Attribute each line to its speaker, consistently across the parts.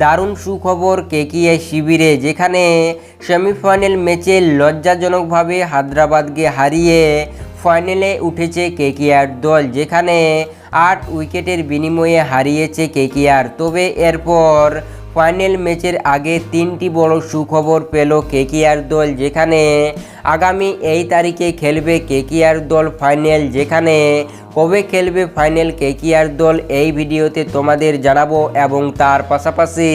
Speaker 1: দারুণ সুখবর কেকিএ শিবিরে, যেখানে সেমিফাইনাল ম্যাচে লজ্জাজনকভাবে হায়দ্রাবাদকে হারিয়ে ফাইনালে উঠেছে কেকিআর দল, যেখানে আট উইকেটের বিনিময়ে হারিয়েছে কেকিআর। তবে এরপর ফাইনাল ম্যাচের আগে তিনটি বড় সুখবর পেল কেকিআর দল, যেখানে আগামী এই তারিখে খেলবে কেকিআর দল ফাইনাল, যেখানে কবে খেলবে ফাইনাল কেকিআর দল এই ভিডিওতে তোমাদের জানাব এবং তার পাশাপাশি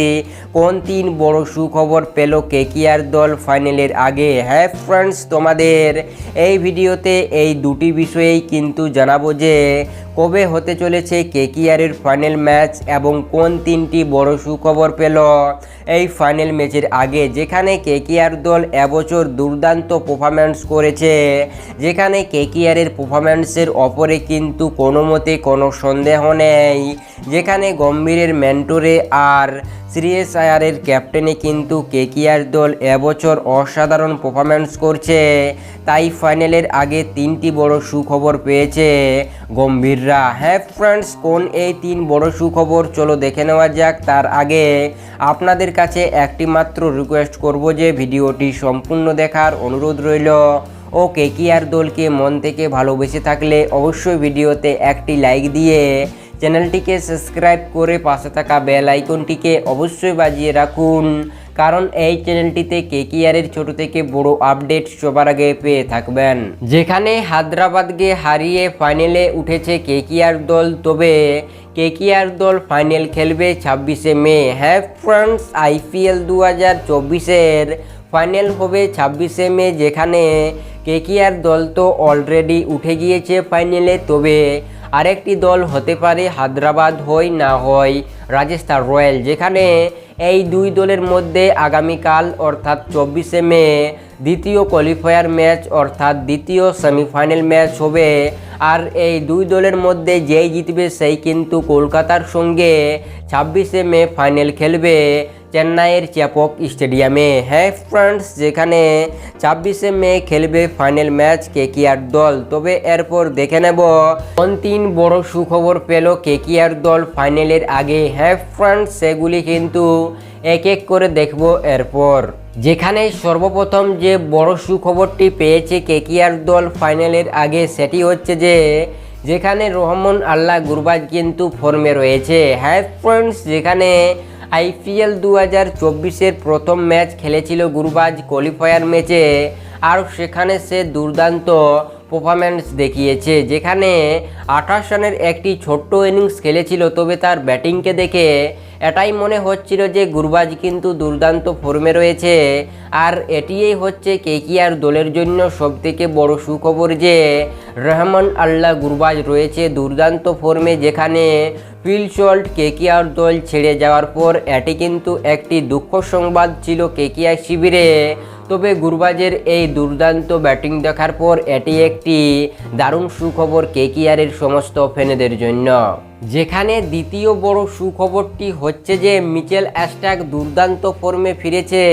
Speaker 1: কোন তিন বড় সুখবর পেল কেকিআর দল ফাইনালের আগে। হ্যাঁ ফ্রেন্ডস তোমাদের এই ভিডিওতে এই দুটি বিষয়েই কিন্তু জানাব যে কবে হতে চলেছে কেকিআরের ফাইনাল ম্যাচ এবং কোন তিনটি বড় সুখবর পেল? এই ফাইনাল ম্যাচের আগে যেখানে কেকিআর দল এবছর দুর্দান্ত পারফরম্যান্স করেছে, যেখানে কেকিআরের পারফরম্যান্সের অপরে কিন্তু কোনো মতে কোনো সন্দেহ নেই। যেখানে গম্ভীরের মেন্টরে আর শ্রেয়স আয়ারের ক্যাপ্টেনে কিন্তু কেকিআর দল এবছর অসাধারণ পারফরম্যান্স করছে। তাই ফাইনালের আগে তিনটি বড় সুখবর পেয়েছে। গম্ভীররা হ্যাঁ ফ্রেন্ডস কোন এই তিন বড় সুখবর? চলো দেখে নেওয়া যাক। তার আগে আপনাদের কাছে একটি মাত্র রিকোয়েস্ট করব যে ভিডিওটি সম্পূর্ণ দেখার অনুরোধ রইল। ও কেকিআর দলকে মন থেকে ভালোবেসে থাকলে অবশ্যই ভিডিওতে একটি লাইক দিয়ে চ্যানেলটিকে সাবস্ক্রাইব করে পাশে থাকা বেল আইকনটিকে অবশ্যই বাজিয়ে রাখুন। কারণ এই চ্যানেলটিতে কেকিআরের ছোট থেকে বড় আপডেট সবার আগে পেয়ে থাকবেন। যেখানে হায়দ্রাবাদকে হারিয়ে ফাইনালে উঠেছে কেকিআর দল। তবে কেকিআর দল ফাইনাল খেলবে ছাব্বিশে মে। হ্যাঁ ফ্রেন্ডস, আইপিএল দু হাজার চব্বিশের ফাইনাল হবে ছাব্বিশে মে, যেখানে কেকিআর দল তো অলরেডি উঠে গিয়েছে ফাইনালে। তবে আরেকটি দল হতে পারে হায়দ্রাবাদ হয় না হয় রাজস্থান রয়্যাল, যেখানে এই দুই দলের মধ্যে আগামীকাল অর্থাৎ চব্বিশে মে দ্বিতীয় কোয়ালিফায়ার ম্যাচ অর্থাৎ দ্বিতীয় সেমিফাইনাল ম্যাচ হবে। আর এই দুই দলের মধ্যে যেই জিতবে সেই কিন্তু কলকাতার সঙ্গে ছাব্বিশে মে ফাইনাল খেলবে। চেন্নাইয়ের চ্যাপক স্টেডিয়ামে। হ্যাঁ ফ্রেন্ডস, যেখানে ছাব্বিশে মে খেলবে ফাইনাল ম্যাচ কেকিআর দল। তবে এরপর দেখে নেব কোন তিন বড় সুখবর পেল কেকিআর দল ফাইনালের আগে। হ্যাঁ ফ্রেন্ডস, সেগুলি কিন্তু এক এক করে দেখব এরপর। যেখানে সর্বপ্রথম যে বড় সুখবরটি পেয়েছে কেকিআর দল ফাইনালের আগে, সেটি হচ্ছে যে, যেখানে রহমান আল্লাহ গুরবাজ কিন্তু ফর্মে রয়েছে। হ্যাঁ ফ্রেন্ডস, যেখানে আইপিএল দু হাজার চব্বিশের প্রথম ম্যাচ খেলেছিল গুরবাজ কোয়ালিফায়ার ম্যাচে আর সেখানে সে দুর্দান্ত পারফরম্যান্স দেখিয়েছে। যেখানে আঠাশ রানের একটি ছোট্ট ইনিংস খেলেছিল, তবে তার ব্যাটিংকে দেখে এটাই মনে হচ্ছিল যে গুরবাজ কিন্তু দুর্দান্ত ফর্মে রয়েছে। আর এটিই হচ্ছে কেকিআর দলের জন্য সবথেকে বড় সুখবর যে রহমান আল্লাহ গুরবাজ রয়েছে দুর্দান্ত ফর্মে যেখানে ফিল শল্ট কেকিআর দল ছেড়ে যাওয়ার পর এটি কিন্তু একটি দুঃখ সংবাদ ছিল কেকিআর শিবিরে। তবে গুরবাজের এই দুর্দান্ত ব্যাটিং দেখার পর এটি একটি দারুণ সুখবর কেকিআরের সমস্ত ফ্যানেদের জন্য। যেখানে দ্বিতীয় বড় সুখবরটি হচ্ছে যে মিচেল অ্যাস্টাক দুর্দান্ত ফর্মে ফিরেছে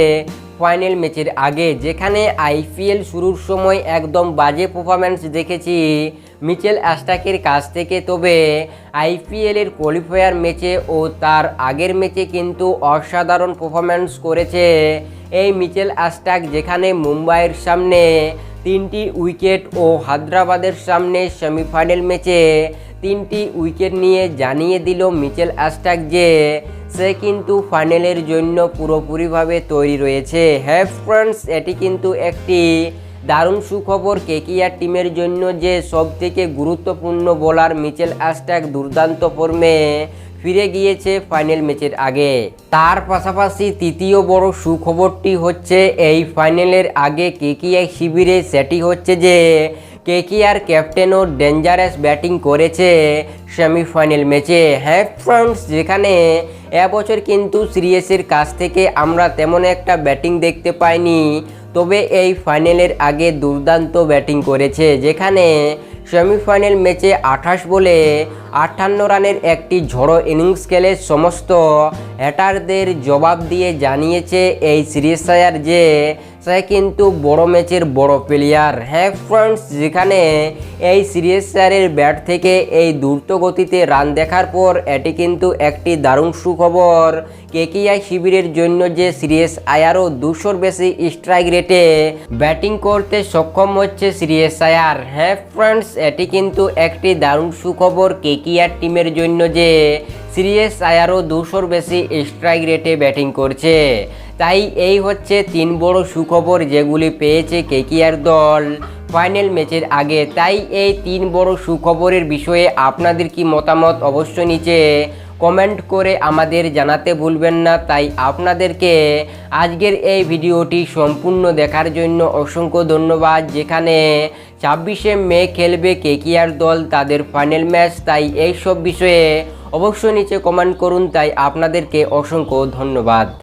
Speaker 1: ফাইনাল ম্যাচের আগে, যেখানে আইপিএল শুরুর সময় একদম বাজে পারফরম্যান্স দেখেছি মিচেল অ্যাস্টাকের কাছ থেকে, তবে আইপিএলের কোয়ালিফায়ার ম্যাচে ও তার আগের ম্যাচে কিন্তু অসাধারণ পারফরম্যান্স করেছে এই মিচেল অ্যাস্টাক যেখানে মুম্বাইয়ের সামনে তিনটি উইকেট ও হায়দ্রাবাদের সামনে সেমিফাইনাল ম্যাচে তিনটি উইকেট নিয়ে জানিয়ে দিল মিচেল অ্যাস্টাক যে সে কিন্তু ফাইনালের জন্য পুরোপুরিভাবে তৈরি রয়েছে। হ্যাঁ ফ্রেন্ডস এটি কিন্তু একটি দারুণ সুখবর কেকিআর টিমের জন্য যে সব থেকে গুরুত্বপূর্ণ বোলার মিচেল অ্যাস্টাক দুর্দান্ত ফর্মে ফিরে গিয়েছে ফাইনাল ম্যাচের আগে। তার পাশাপাশি তৃতীয় বড় সুখবরটি হচ্ছে এই ফাইনালের আগে কেকিআই শিবিরে সেটি হচ্ছে যে কেকিআর ক্যাপ্টেনও ডেঞ্জারাস ব্যাটিং করেছে সেমিফাইনাল ম্যাচে। হ্যাঁ ফ্রেন্ডস যেখানে এবছর কিন্তু সিরিয়াসের কাছ থেকে আমরা তেমন একটা ব্যাটিং দেখতে পাইনি। তবে এই ফাইনালের আগে দুর্দান্ত ব্যাটিং করেছে, যেখানে সেমিফাইনাল ম্যাচে আঠাশ বলে আটান্ন রানের একটি ঝড়ো ইনিংস খেলে সমস্ত হ্যাটারদের জবাব দিয়ে জানিয়েছে এই সিরিয়াসায়ার যে সে কিন্তু বড় ম্যাচের বড় প্লেয়ার হ্যাঁ ফ্রেন্ডস যেখানে এই সিরিয়াস স্যারের ব্যাট থেকে এই দ্রুত গতিতে রান দেখার পর এটি কিন্তু একটি দারুণ সুখবর। কেকিআই শিবিরের জন্য যে সিরিয়াস আয়ারও দুশোর বেশি স্ট্রাইক রেটে ব্যাটিং করতে সক্ষম হচ্ছে সিরিয়াস আয়ার। হ্যাঁ ফ্রেন্ডস এটি কিন্তু একটি দারুণ সুখবর কেকিআর টিমের জন্য যে সিরিয়াস আয়ারও দুশোর বেশি স্ট্রাইক রেটে ব্যাটিং করছে। তাই এই হচ্ছে তিন বড় সুখবর যেগুলি পেয়েছে কেকিআর দল। ফাইনাল ম্যাচের আগে, তাই এই তিন বড় সুখবরের বিষয়ে আপনাদের কি মতামত অবশ্যই নিচে কমেন্ট করে আমাদের জানাতে ভুলবেন না। তাই আপনাদেরকে আজকের এই ভিডিওটি সম্পূর্ণ দেখার জন্য অসংখ্য ধন্যবাদ। যেখানে ছাব্বিশে মে খেলবে কেকিআর দল তাদের ফাইনাল ম্যাচ। তাই এই সব বিষয়ে অবশ্যই নিচে কমেন্ট করুন। তাই আপনাদেরকে অসংখ্য ধন্যবাদ।